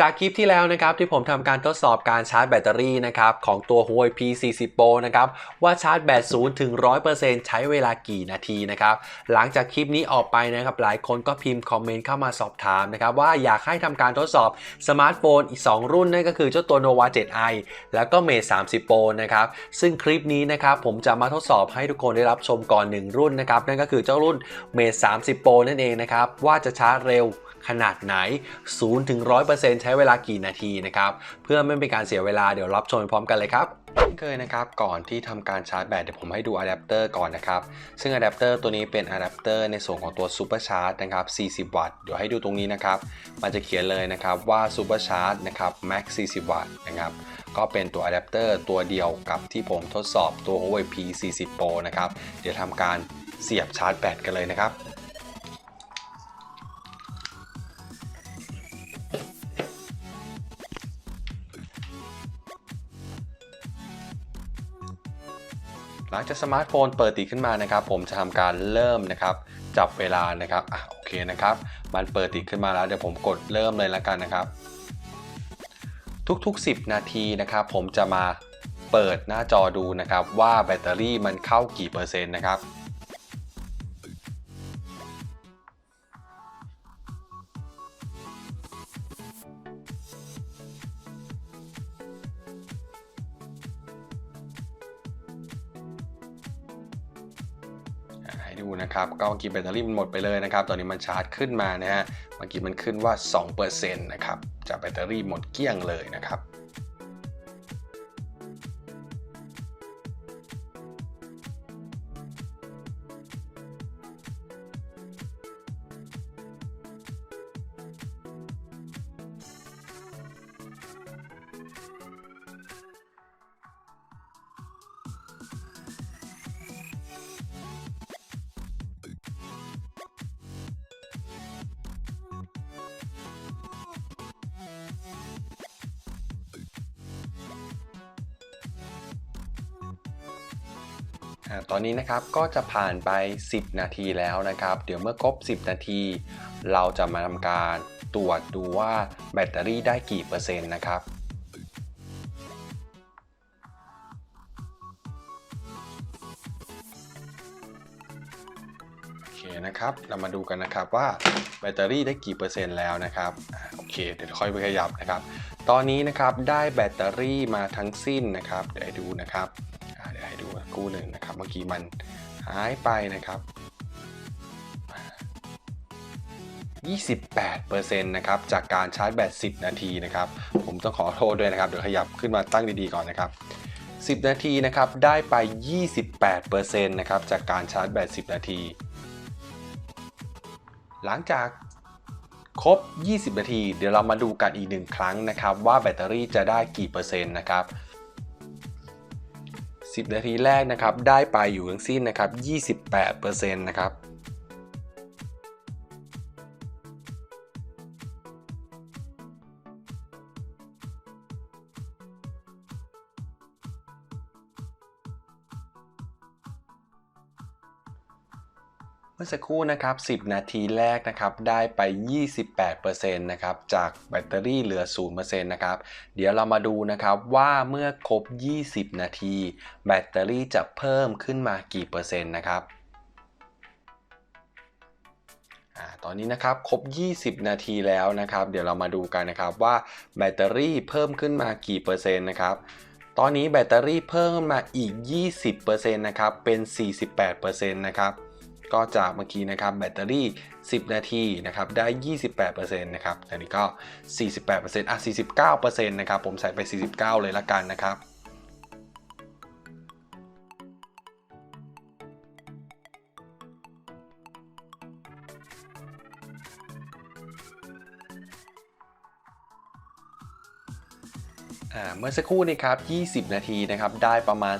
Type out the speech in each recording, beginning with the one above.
จากคลิปที่แล้วนะครับที่ผมทำการทดสอบการชาร์จแบตเตอรี่นะครับของตัว Huawei P40 Pro นะครับว่าชาร์จแบต0ถึง 100%ใช้เวลากี่นาทีนะครับหลังจากคลิปนี้ออกไปนะครับหลายคนก็พิมพ์คอมเมนต์เข้ามาสอบถามนะครับว่าอยากให้ทำการทดสอบสมาร์ทโฟนอีก 2 รุ่นนั่นก็คือเจ้าตัว Nova 7i แล้วก็ Mate 30 Pro นะครับซึ่งคลิปนี้นะครับผมจะมาทดสอบให้ทุกคนได้รับชมก่อน 1 รุ่นนะครับนั่นก็คือเจ้ารุ่น Mate 30 Pro นั่นเองนะครับว่าจะชาร์จเร็ว ขนาดไหน 0 ถึง 100%ใช้เวลากี่นาทีนะครับ เพื่อไม่เป็นการเสียเวลาเดี๋ยวรับชมพร้อมกันเลยครับเช่เคยนะครับ ก่อนที่ทำการชาร์จแบตเดี๋ยวผมให้ดูอะแดปเตอร์ก่อนนะครับ ซึ่งอะแดปเตอร์ตัวนี้เป็นอะแดปเตอร์ในส่วนของตัวซูเปอร์ชาร์จนะครับ 40 วัตต์ เดี๋ยวให้ดูตรงนี้นะครับ มันจะเขียนเลยนะครับว่าซูเปอร์ชาร์จนะครับ max 40 วัตต์นะครับ ก็เป็นตัวอะแดปเตอร์ตัวเดียวกับที่ผมทดสอบตัว Huawei P40 Pro นะครับ เดี๋ยวทำการเสียบชาร์จแบตกันเลยนะครับ ลังจากสมาร์ทโฟนเปิดติดขึ้นมานะครับ ผมจะทำการเริ่มนะครับจับเวลานะครับอะโอเคนะครับ มันเปิดติดขึ้นมาแล้วเดี๋ยวผมกดเริ่มเลยละกันนะครับ ทุกๆ 10 นาทีนะครับ ผมจะมาเปิดหน้าจอดูนะครับว่าแบตเตอรี่มันเข้ากี่เปอร์เซ็นต์นะครับ ดูนะครับก็เมื่อกี้แบตเตอรี่มันหมดไปเลยนะครับ ตอนนี้มันชาร์จขึ้นมานะฮะเมื่อกี้มันขึ้นว่า2%นะครับจากแบตเตอรี่หมดเกลี้ยงเลยนะครับ ตอนนี้นะครับก็จะผ่านไป 10 นาทีแล้วนะครับ เดี๋ยวเมื่อครบ 10 นาที เราจะมาทำการตรวจดูว่าแบตเตอรี่ได้กี่เปอร์เซ็นต์นะครับโอเคนะครับเรามาดูกันนะครับว่าแบตเตอรี่ได้กี่เปอร์เซ็นต์แล้วนะครับโอเคเดี๋ยวค่อยไปขยับนะครับ ตอนนี้นะครับได้แบตเตอรี่มาทั้งสิ้นนะครับเดี๋ยวดูนะครับ คู่หนึ่งนะครับ เมื่อกี้มันหายไปนะครับ28%นะครับจากการชาร์จแบต 10 นาทีนะครับ ผมต้องขอโทษด้วยนะครับ เดี๋ยวขยับขึ้นมาตั้งดีๆก่อนนะครับ 10 นาทีนะครับได้ไป 28%นะครับจากการชาร์จแบต 10 นาที หลังจากครบ 20 นาที เดี๋ยวเรามาดูกันอีกหนึ่งครั้งนะครับ ว่าแบตเตอรี่จะได้กี่เปอร์เซ็นต์นะครับ 10 นาทีแรกนะครับได้ไปอยู่ทั้งสิ้นนะครับ 28%นะครับ เมื่อสักครู่นะครับ 10 นาทีแรกนะครับ ได้ไป 28%นะครับ จากแบตเตอรี่เหลือ 0%นะครับ เดี๋ยวเรามาดูนะครับว่าเมื่อครบ 20 นาที แบตเตอรี่จะเพิ่มขึ้นมากี่เปอร์เซ็นต์นะครับอตอนนี้นะครับครบ 20 นาทีแล้วนะครับ เดี๋ยวเรามาดูกันนะครับว่าแบตเตอรี่เพิ่มขึ้นมากี่เปอร์เซ็นต์นะครับตอนนี้แบตเตอรี่เพิ่มมาอีก 20%นะครับเป็น 48%นะครับ ก็จากเมื่อกี้นะครับแบตเตอรี่ 10 นาทีนะครับได้ 28%นะครับอันนี้ก็ 48%อะ 49%นะครับผมใส่ไป 49 เลยละกันนะครับอ่าเมื่อสักครู่นี้ครับ 20 นาทีนะครับ ได้ประมาณ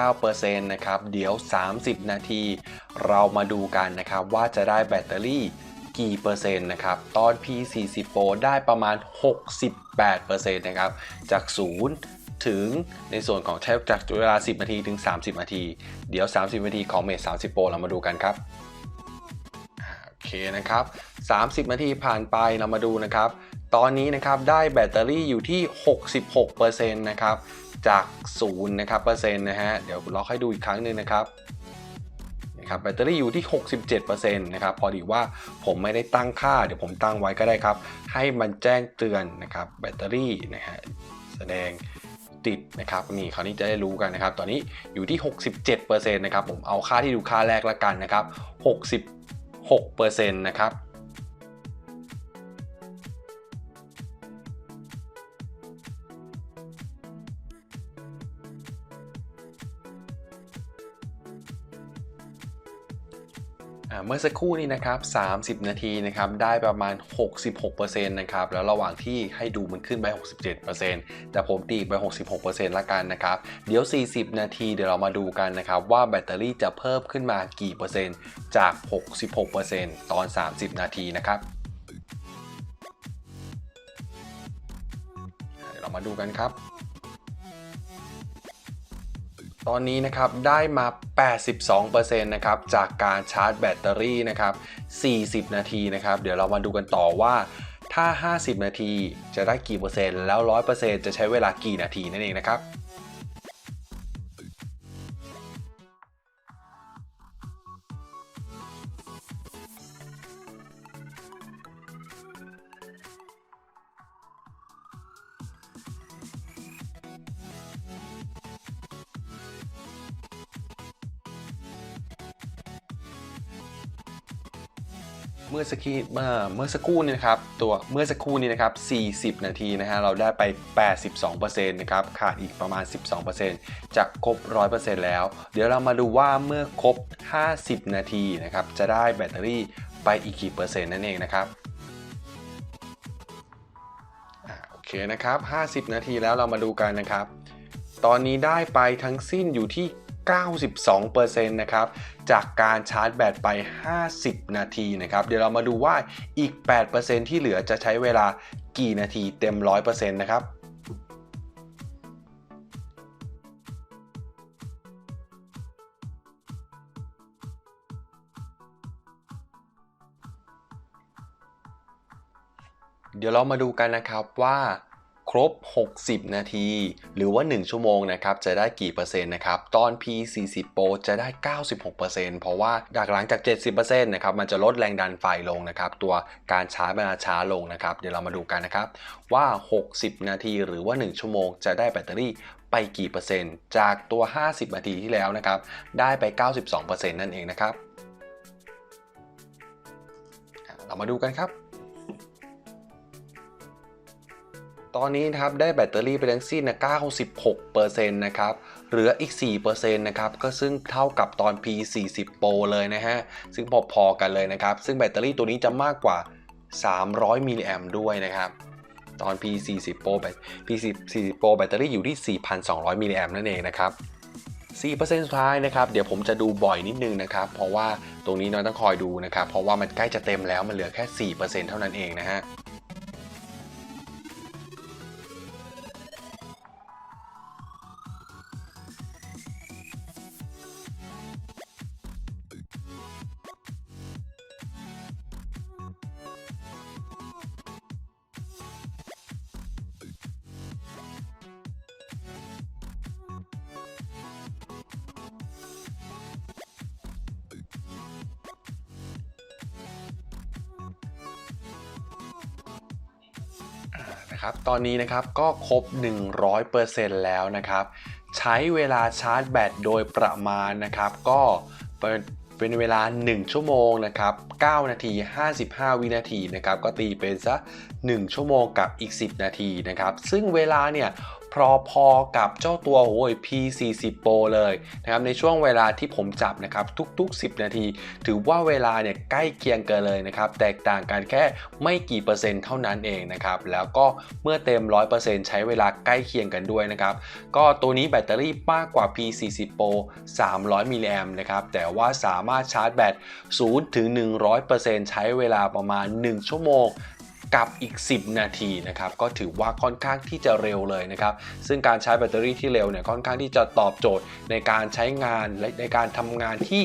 49%นะครับ เดี๋ยว 30 นาที เรามาดูกันนะครับว่าจะได้แบตเตอรี่กี่เปอร์เซ็นต์นะครับตอน P40 Pro ได้ประมาณ 68%นะครับจาก 0 ถึงในส่วนของใช้จากเวลา 10 นาทีถึง 30 นาที เดี๋ยว 30 นาทีของ Mate 30 Pro เรามาดูกันครับโอเคนะครับ 30 นาทีผ่านไปเรามาดูนะครับ ตอนนี้นะครับได้แบตเตอรี่อยู่ที่ 66%นะครับจาก0นะครับเปอร์เซ็นต์นะฮะเดี๋ยวเราให้ดูอีกครั้งหนึ่งนะครับ นะครับแบตเตอรี่อยู่ที่ 67%นะครับพอดีว่าผมไม่ได้ตั้งค่า เดี๋ยวผมตั้งไว้ก็ได้ครับ ให้มันแจ้งเตือนนะครับแบตเตอรี่นะฮะแสดงติดนะครับนี่คราวนี้จะได้รู้กันนะครับ ตอนนี้อยู่ที่ 67%นะครับผมเอาค่าที่ดูค่าแรกละกันนะครับ 66%นะครับ เมื่อสักครู่นี้นะครับ 30 นาทีนะครับได้ประมาณ 66%นะครับแล้วระหว่างที่ให้ดูมันขึ้นไป 67%แต่ผมตีไป 66%ละกันนะครับเดี๋ยว 40 นาทีเดี๋ยวเรามาดูกันนะครับว่าแบตเตอรี่จะเพิ่มขึ้นมากี่เปอร์เซ็นต์จาก 66%ตอน 30 นาทีนะครับเดี๋ยวเรามาดูกันครับ ตอนนี้นะครับได้มา 82%นะครับจากการชาร์จแบตเตอรี่นะครับ 40 นาทีนะครับเดี๋ยวเรามาดูกันต่อว่าถ้า 50 นาทีจะได้กี่เปอร์เซ็นต์แล้ว 100%จะใช้เวลากี่นาทีนั่นเองนะครับ เมื่อสักครู่เมื่อเมื่อสักครู่นี้นะครับตัวเมื่อสักครู่นี้นะครับ 40 นาทีนะฮะเราได้ไป 82%นะครับขาดอีกประมาณ 12%จะครบ 100%แล้ว เดี๋ยวเรามาดูว่าเมื่อครบ 50 นาทีนะครับจะได้แบตเตอรี่ไปอีกกี่เปอร์เซ็นต์นั่นเองนะครับโอเคนะครับ 50 นาทีแล้วเรามาดูกันนะครับ ตอนนี้ได้ไปทั้งสิ้นอยู่ที่ 92%นะครับจากการชาร์จแบตไป 50 นาทีนะครับเดี๋ยวเรามาดูว่าอีก 8%ที่เหลือจะใช้เวลากี่นาทีเต็ม 100%นะครับเดี๋ยวเรามาดูกันนะครับว่า รบ 60 นาที หรือว่า 1 ชั่วโมงนะครับ จะได้กี่เปอร์เซ็นต์นะครับ ตอน P40 Pro จะได้ 96%เพราะว่าจากหลังจาก 70%นะครับ มันจะลดแรงดันไฟลงนะครับ ตัวการชาร์จมันจะช้าลงนะครับ เดี๋ยวเรามาดูกันนะครับ ว่า 60 นาทีหรือว่า 1 ชั่วโมง จะได้แบตเตอรี่ไปกี่เปอร์เซ็นต์ จากตัว 50 นาทีที่แล้วนะครับ ได้ไป 92%นั่นเองนะครับ เรามาดูกันครับ ตอนนี้นะครับได้แบตเตอรี่ไปทั้งสิ้นนะ96%นะครับ เหลืออีก 4%นะครับ ก็ซึ่งเท่ากับตอน P40 Pro เลยนะฮะ ซึ่งพอๆกันเลยนะครับ ซึ่งแบตเตอรี่ตัวนี้จะมากกว่า 300มิลลิแอมด้วยนะครับ ตอน P40 Pro แบต P40 Pro แบตเตอรี่อยู่ที่ 4,200มิลลิแอมนั่นเองนะครับ4%สุดท้ายนะครับเดี๋ยวผมจะดูบ่อยนิดนึงนะครับ เพราะว่าตรงนี้น้อยต้องคอยดูนะครับ เพราะว่ามันใกล้จะเต็มแล้วมันเหลือแค่ 4%เท่านั้นเองนะฮะ นะครับ ตอนนี้นะครับก็ครบ 100%แล้วนะครับ ใช้เวลาชาร์จแบตโดยประมาณนะครับ ก็เป็นเป็นเวลา 1 ชั่วโมงนะครับ 9 นาที 55 วินาทีนะครับ ก็ตีเป็นซะ 1 ชั่วโมงกับอีก 10 นาทีนะครับ ซึ่งเวลาเนี่ย พอๆกับเจ้าตัวโอ้ย P40 Pro เลยนะครับในช่วงเวลาที่ผมจับนะครับทุก ๆ 10 นาที ถือว่าเวลาเนี่ยใกล้เคียงกันเลยนะครับแตกต่างกันแค่ไม่กี่เปอร์เซ็นต์เท่านั้นเองนะครับแล้วก็เมื่อเต็ม 100%ใช้เวลาใกล้เคียงกันด้วยนะครับก็ตัวนี้แบตเตอรี่มากกว่า P40 Pro 300มิลลิแอมนะครับแต่ว่าสามารถชาร์จแบต0ถึง100%ใช้เวลาประมาณ 1 ชั่วโมง กับอีก 10 นาทีนะครับก็ถือว่าค่อนข้างที่จะเร็วเลยนะครับซึ่งการใช้แบตเตอรี่ที่เร็วเนี่ยค่อนข้างที่จะตอบโจทย์ในการใช้งานและในการทำงานที่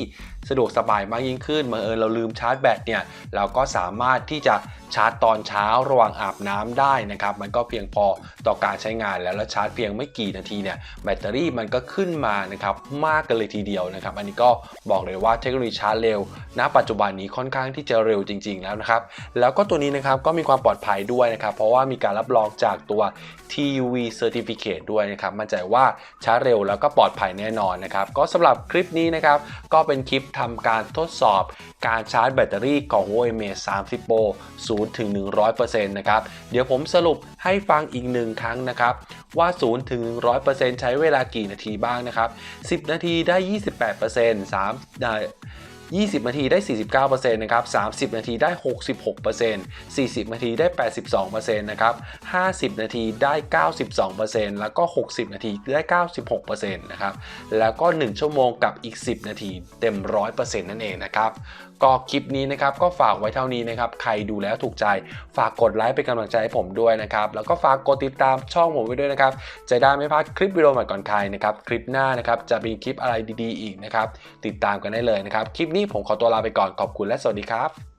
สะดวกสบายมากยิ่งขึ้นเมื่อเออเราลืมชาร์จแบตเนี่ยเราก็สามารถที่จะชาร์จตอนเช้าระหว่างอาบน้ำได้นะครับมันก็เพียงพอต่อการใช้งานแล้วแล้วชาร์จเพียงไม่กี่นาทีเนี่ยแบตเตอรี่มันก็ขึ้นมานะครับมากกันเลยทีเดียวนะครับ อันนี้ก็บอกเลยว่าเทคโนโลยีชาร์จเร็วณปัจจุบันนี้ค่อนข้างที่จะเร็วจริง ๆ แล้วนะครับ แล้วก็ตัวนี้นะครับก็มีความปลอดภัยด้วยนะครับเพราะว่ามีการรับรองจากตัว TUV Certificate ด้วยนะครับมั่นใจว่าชาร์จเร็วแล้วก็ปลอดภัยแน่นอนนะครับก็สำหรับคลิปนี้นะครับก็เป็นคลิปทำการทดสอบการชาร์จแบตเตอรี่ของ Huawei Mate 30 Pro 0ถึง100%นะครับ เดี๋ยวผมสรุปให้ฟังอีกหนึ่งครั้งนะครับ ว่า 0 ถึง 100%ใช้เวลากี่นาทีบ้างนะครับ 10 นาทีได้ 28% 3ได้ 20 นาทีได้ 49%นะครับ 30 นาทีได้ 66% 40 นาทีได้ 82%นะครับ 50 นาทีได้ 92%แล้วก็ 60 นาทีได้ 96%นะครับ แล้วก็ 1 ชั่วโมงกับอีก 10 นาทีเต็ม 100%นั่นเองนะครับก็คลิปนี้นะครับก็ฝากไว้เท่านี้นะครับ ใครดูแล้วถูกใจ ฝากกดไลค์เป็นกำลังใจให้ผมด้วยนะครับ แล้วก็ฝากกดติดตามช่องผมไว้ด้วยนะครับ จะได้ไม่พลาดคลิปวิดีโอใหม่ก่อนใครนะครับ คลิปหน้านะครับจะมีคลิปอะไรดีๆ อีกนะครับ ติดตามกันได้เลยนะครับ คลิปนี้นี้ผมขอตัวลาไปก่อนขอบคุณและสวัสดีครับ